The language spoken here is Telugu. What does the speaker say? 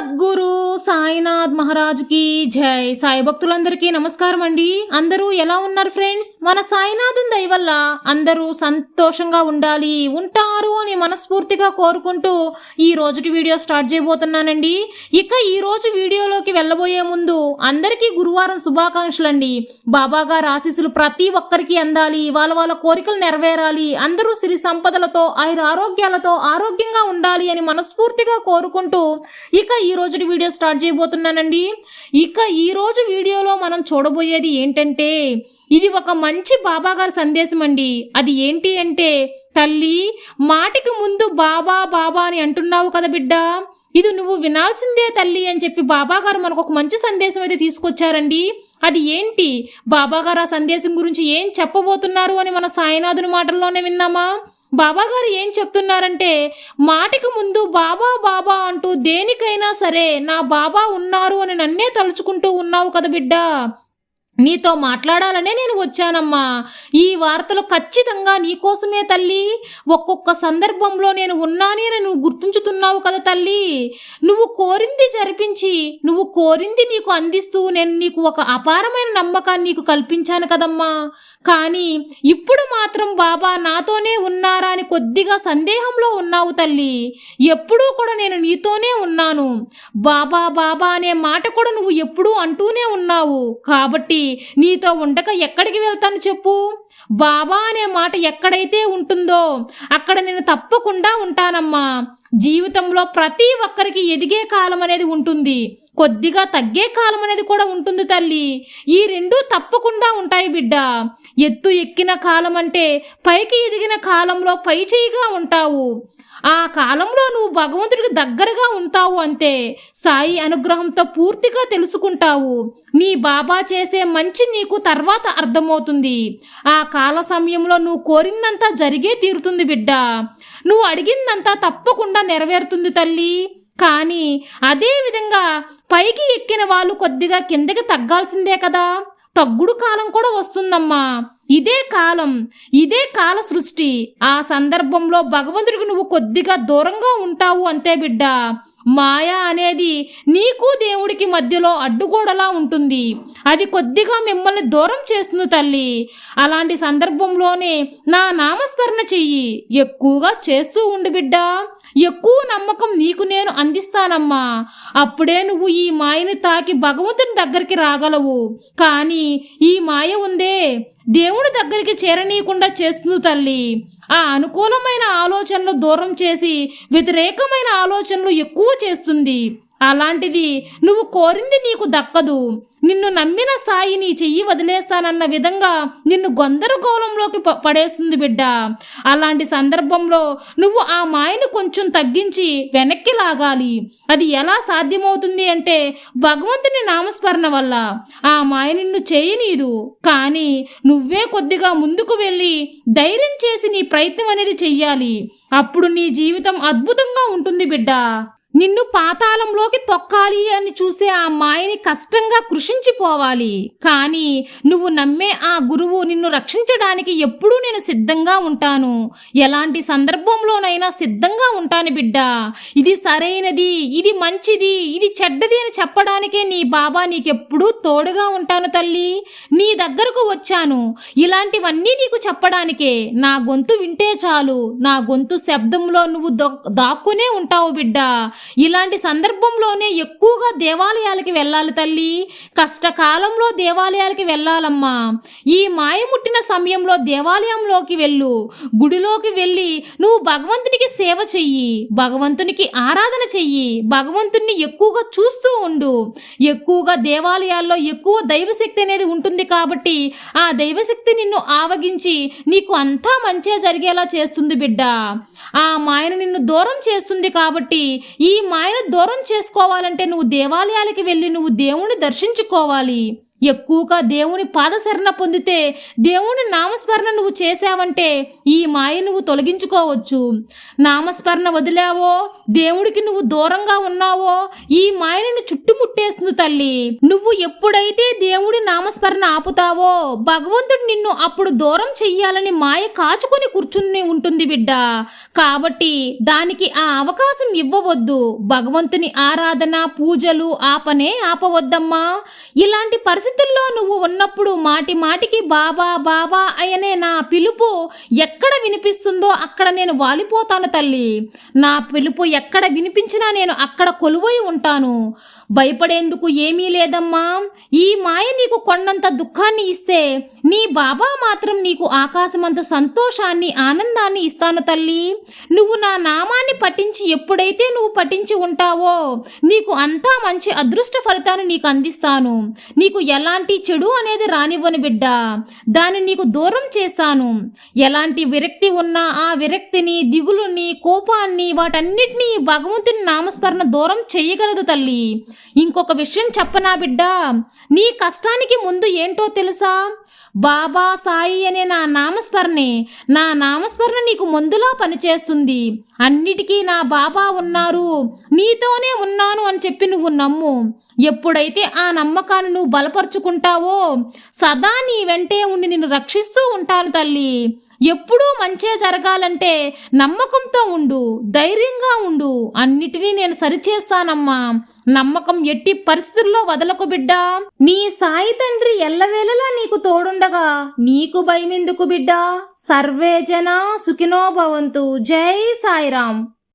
buat guru. సాయినాథ్ మహారాజ్కి జై. సాయి భక్తులందరికీ నమస్కారం అండి. అందరూ ఎలా ఉన్నారు ఫ్రెండ్స్? మన సాయినాథం దయ వల్ల అందరూ సంతోషంగా ఉండాలి ఉంటారు అని మనస్ఫూర్తిగా కోరుకుంటూ ఈ రోజుటి వీడియో స్టార్ట్ చేయబోతున్నానండి. ఇక ఈ రోజు వీడియోలోకి వెళ్ళబోయే ముందు అందరికీ గురువారం శుభాకాంక్షలు అండి బాబా ఆశీస్సులు ప్రతి ఒక్కరికి అందాలి వాళ్ళ వాళ్ళ కోరికలు నెరవేరాలి అందరూ సిరి సంపదలతో ఆయుర ఆరోగ్యాలతో ఆరోగ్యంగా ఉండాలి అని మనస్ఫూర్తిగా కోరుకుంటూ ఇక ఈ రోజు వీడియో స్టార్ట్ చేయబోతున్నానండి. ఇక ఈరోజు వీడియోలో మనం చూడబోయేది ఏంటంటే ఇది ఒక మంచి బాబాగారి సందేశం అండి. అది ఏంటి అంటే తల్లి మాటికి ముందు బాబా బాబా అని అంటున్నావు కదా బిడ్డ. ఇది నువ్వు వినాల్సిందే తల్లి అని చెప్పి బాబాగారు మనకు ఒక మంచి సందేశం అయితే తీసుకొచ్చారండి. అది ఏంటి? బాబాగారు ఆ సందేశం గురించి ఏం చెప్పబోతున్నారు అని మన సాయినాథుని మాటల్లోనే విన్నామా? బాబాగారు ఏం చెప్తున్నారంటే మాటికి ముందు బాబా బాబా అంటూ దేనికైనా సరే నా బాబా ఉన్నారు అని నన్నే తలుచుకుంటూ ఉన్నావు కదా బిడ్డా. నీతో మాట్లాడాలనే నేను వచ్చానమ్మా. ఈ వార్తలు ఖచ్చితంగా నీకోసమే తల్లి. ఒక్కొక్క సందర్భంలో నేను ఉన్నాని అని నువ్వు గుర్తుంచుతున్నావు కదా తల్లి. నువ్వు కోరింది జరిపించి నువ్వు కోరింది నీకు అందిస్తూ నేను నీకు ఒక అపారమైన నమ్మకాన్ని నీకు కల్పించాను కదమ్మా. కానీ ఇప్పుడు మాత్రం బాబా నాతోనే ఉన్నారా అని కొద్దిగా సందేహంలో ఉన్నావు తల్లి. ఎప్పుడూ కూడా నేను నీతోనే ఉన్నాను. బాబా బాబా అనే మాట కూడా నువ్వు ఎప్పుడూ అంటూనే ఉన్నావు. కాబట్టి నీతో ఉండక ఎక్కడికి వెళ్తాను చెప్పు? బాబా అనే మాట ఎక్కడైతే ఉంటుందో అక్కడ నేను తప్పకుండా ఉంటానమ్మా. జీవితంలో ప్రతి ఒక్కరికి ఎదిగే కాలం అనేది ఉంటుంది. కొద్దిగా తగ్గే కాలం అనేది కూడా ఉంటుంది తల్లి. ఈ రెండు తప్పకుండా ఉంటాయి బిడ్డ. ఎత్తు ఎక్కిన కాలం అంటే పైకి ఎదిగిన కాలంలో పై చేయిగా ఉంటావు. ఆ కాలంలో నువ్వు భగవంతుడికి దగ్గరగా ఉంటావు అంతే. సాయి అనుగ్రహంతో పూర్తిగా తెలుసుకుంటావు. నీ బాబా చేసే మంచి నీకు తర్వాత అర్థమవుతుంది. ఆ కాల సమయంలో నువ్వు కోరిందంతా జరిగే తీరుతుంది బిడ్డ. నువ్వు అడిగిందంతా తప్పకుండా నెరవేరుతుంది తల్లి. కానీ అదే విధంగా పైకి ఎక్కిన వాళ్ళు కొద్దిగా కిందకి తగ్గాల్సిందే కదా. తగ్గుడు కాలం కూడా వస్తుందమ్మా. ఇదే కాలం ఇదే కాల సృష్టి. ఆ సందర్భంలో భగవంతుడికి నువ్వు కొద్దిగా దూరంగా ఉంటావు అంతే బిడ్డ. మాయ అనేది నీకు దేవుడికి మధ్యలో అడ్డుగోడలా ఉంటుంది. అది కొద్దిగా మిమ్మల్ని దూరం చేస్తుంది తల్లి. అలాంటి సందర్భంలోనే నా నామస్మరణ చెయ్యి. ఎక్కువగా చేస్తూ ఉండు బిడ్డ. ఎక్కువ నమ్మకం నీకు నేను అందిస్తానమ్మా. అప్పుడే నువ్వు ఈ మాయని తాకి భగవంతుని దగ్గరికి రాగలవు. కానీ ఈ మాయ ఉందే. దేవుని దగ్గరికి చేరనీయకుండా చేస్తుంది తల్లి. ఆ అనుకూలమైన ఆలోచనలు దూరం చేసి వ్యతిరేకమైన ఆలోచనలు ఎక్కువ చేస్తుంది. అలాంటిది నువ్వు కోరింది నీకు దక్కదు. నిన్ను నమ్మిన సాయి నీ చెయ్యి వదిలేస్తానన్న విధంగా నిన్ను గందరగోళంలోకి పడేస్తుంది బిడ్డ. అలాంటి సందర్భంలో నువ్వు ఆ మాయను కొంచెం తగ్గించి వెనక్కి లాగాలి. అది ఎలా సాధ్యమవుతుంది అంటే భగవంతుని నామస్మరణ వల్ల. ఆ మాయ నిన్ను చేయనీదు. కానీ నువ్వే కొద్దిగా ముందుకు వెళ్ళి ధైర్యం చేసి నీ ప్రయత్నం అనేది చెయ్యాలి. అప్పుడు నీ జీవితం అద్భుతంగా ఉంటుంది బిడ్డ. నిన్ను పాతాళంలోకి తొక్కాలి అని చూసే ఆ మాయని కష్టంగా కృషించిపోవాలి. కానీ నువ్వు నమ్మే ఆ గురువు నిన్ను రక్షించడానికి ఎప్పుడూ నేను సిద్ధంగా ఉంటాను. ఎలాంటి సందర్భంలోనైనా సిద్ధంగా ఉంటాను బిడ్డ. ఇది సరైనది ఇది మంచిది ఇది చెడ్డది అని చెప్పడానికే నీ బాబా నీకెప్పుడూ తోడుగా ఉంటాను తల్లి. నీ దగ్గరకు వచ్చాను. ఇలాంటివన్నీ నీకు చెప్పడానికే. నా గొంతు వింటే చాలు. నా గొంతు శబ్దంలో నువ్వు దాక్కునే ఉంటావు బిడ్డ. ఇలాంటి సందర్భంలోనే ఎక్కువగా దేవాలయాలకి వెళ్ళాలి తల్లి. కష్టకాలంలో దేవాలయాలకి వెళ్ళాలమ్మా. ఈ మాయముట్టిన సమయంలో దేవాలయంలోకి వెళ్ళు. గుడిలోకి వెళ్ళి నువ్వు భగవంతునికి సేవ చెయ్యి. భగవంతునికి ఆరాధన చెయ్యి. భగవంతుణ్ణి ఎక్కువగా చూస్తూ ఉండు. ఎక్కువగా దేవాలయాల్లో ఎక్కువ దైవశక్తి అనేది ఉంటుంది కాబట్టి ఆ దైవశక్తి నిన్ను ఆవగించి నీకు అంతా మంచిగా జరిగేలా చేస్తుంది బిడ్డ. ఆ మాయను నిన్ను దూరం చేస్తుంది కాబట్టి ఈ ఈ మాయను దూరం చేసుకోవాలంటే నువ్వు దేవాలయాలకి వెళ్ళి నువ్వు దేవుణ్ణి దర్శించుకోవాలి. ఎక్కువగా దేవుని పాదశరణ పొందితే దేవుని నామస్మరణ నువ్వు చేశావంటే ఈ మాయ నువ్వు తొలగించుకోవచ్చు. నామస్మరణ వదిలావో దేవుడికి నువ్వు దూరంగా ఉన్నావో ఈ మాయను చుట్టుముట్టేస్తుంది తల్లి. నువ్వు ఎప్పుడైతే దేవుడి నామస్మరణ ఆపుతావో భగవంతుడు నిన్ను అప్పుడు దూరం చెయ్యాలని మాయ కాచుకొని కూర్చుని ఉంటుంది బిడ్డ. కాబట్టి దానికి ఆ అవకాశం ఇవ్వవద్దు. భగవంతుని ఆరాధన పూజలు ఆపనే ఆపవద్దమ్మా. ఇలాంటి పరిస్థితి పరిస్థితుల్లో నువ్వు ఉన్నప్పుడు మాటి మాటికి బాబా బాబా అయనే నా పిలుపు ఎక్కడ వినిపిస్తుందో అక్కడ నేను వాలిపోతాను తల్లి. నా పిలుపు ఎక్కడ వినిపించినా నేను అక్కడ కొలువై ఉంటాను. భయపడేందుకు ఏమీ లేదమ్మా. ఈ మాయ నీకు కొండంత దుఃఖాన్ని ఇస్తే నీ బాబా మాత్రం నీకు ఆకాశమంత సంతోషాన్ని ఆనందాన్ని ఇస్తాను తల్లి. నువ్వు నా నామాన్ని పఠించి ఎప్పుడైతే నువ్వు పఠించి ఉంటావో నీకు అంతా మంచి అదృష్ట ఫలితాన్ని నీకు అందిస్తాను. నీకు ఎలాంటి చెడు అనేది రానివ్వను బిడ్డ. దాన్ని నీకు దూరం చేస్తాను. ఎలాంటి విరక్తి ఉన్నా ఆ విరక్తిని దిగులుని కోపాన్ని వాటన్నిటినీ భగవంతుని నామస్మరణ దూరం చేయగలదు తల్లి. ఇంకొక విషయం చెప్పనా బిడ్డ? నీ కష్టానికి ముందు ఏంటో తెలుసా? బాబా సాయి అనే నా నామస్మరణే. నా నామస్మరణ నీకు మందులా పనిచేస్తుంది. అన్నిటికీ నా బాబా ఉన్నారు. నీతోనే ఉన్నాను అని చెప్పి నువ్వు నమ్ము. ఎప్పుడైతే ఆ నమ్మకాన్ని నువ్వు బలపరుచుకుంటావో సదా నీ వెంటే ఉండి నిన్ను రక్షిస్తూ ఉంటాను తల్లి. ఎప్పుడూ మంచే జరగాలంటే నమ్మకంతో ఉండు ధైర్యంగా ఉండు. అన్నిటినీ నేను సరిచేస్తానమ్మా. నమ్మకం ఎట్టి పరిస్థితుల్లో వదలకు బిడ్డా. నీ సాయి తండ్రి ఎల్లవేళలా నీకు తోడు తోడుండగా నీకు భయమెందుకు బిడ్డా? సర్వే జనా సుఖినో భవంతు. జై సాయిరాం